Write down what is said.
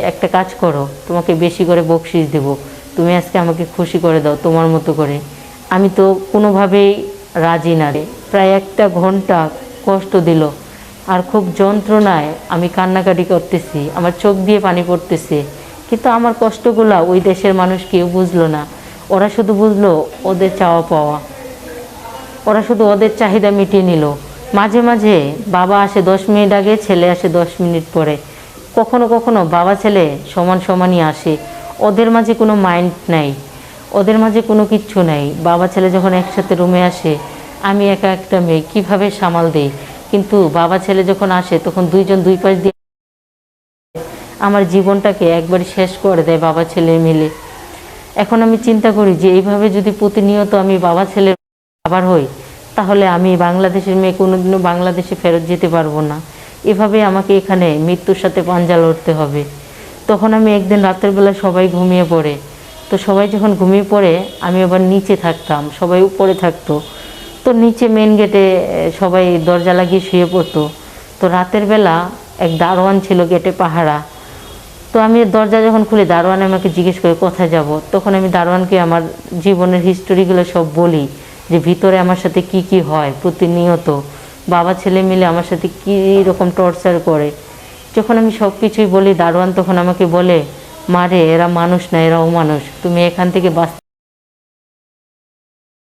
একটা কাজ করো, তোমাকে বেশি করে বকশিস দেব। তুমি আজকে আমাকে খুশি করে দাও, তোমার মতো করে। আমি তো কোনোভাবেই রাজি না রে। প্রায় একটা ঘণ্টা কষ্ট দিল। আর খুব যন্ত্রণায় আমি কান্নাকাটি করতেছি, আমার চোখ দিয়ে পানি পড়তেছে। কিন্তু আমার কষ্টগুলা ওই দেশের মানুষ কেউ বুঝলো না। ওরা শুধু বুঝলো ওদের চাওয়া পাওয়া। ওরা শুধু ওদের চাহিদা মিটিয়ে নিল। মাঝে মাঝে বাবা আসে দশ মিনিট আগে, ছেলে আসে দশ মিনিট পরে। কখনো কখনো বাবা ছেলে সমান সমানই আসে। ওদের মাঝে কোনো মাইন্ড নাই। ওদের মাঝে কোনো কিচ্ছু নাই। বাবা ছেলে যখন একসাথে রুমে আসে, আমি একা একটা মেয়ে, কীভাবে সামাল দেই? কিন্তু বাবা ছেলে যখন আসে, তখন দুইজন দুই পাশ দিয়ে আমার জীবনটাকে একবার শেষ করে দেয় বাবা ছেলে মিলে। এখন আমি চিন্তা করি যে, এইভাবে যদি প্রতিনিয়ত আমি বাবা ছেলের আবার হই, তাহলে আমি বাংলাদেশের মেয়ে কোনোদিনও বাংলাদেশে ফেরত যেতে পারব না। এভাবে আমাকে এখানে মৃত্যুর সাথে পাঞ্জা লড়তে হবে। তখন আমি একদিন রাতের বেলা সবাই ঘুমিয়ে পড়ে। তো সবাই যখন ঘুমিয়ে পড়ে, আমি আবার নিচে থাকতাম, সবাই উপরে থাকতো। তো নিচে মেন গেটে সবাই দরজা লাগিয়ে শুয়ে পড়তো। তো রাতের বেলা এক দারোয়ান ছিল গেটে পাহারা। তো আমি দরজা যখন খুলে, দারোয়ান আমাকে জিজ্ঞেস করে, কোথায় যাব? তখন আমি দারোয়ানকে আমার জীবনের হিস্টোরিগুলো সব বলি যে, ভিতরে আমার সাথে কি কি হয়? প্রতিনিয়ত। বাবা, ছেলে মিলে আমার সাথে কী রকম টর্চার করে। যখন আমি সব কিছুই বলি, দারোয়ান তখন আমাকে বলে মারে এরা মানুষ না, এরা অমানুষ। তুমি এখান থেকে বাঁচ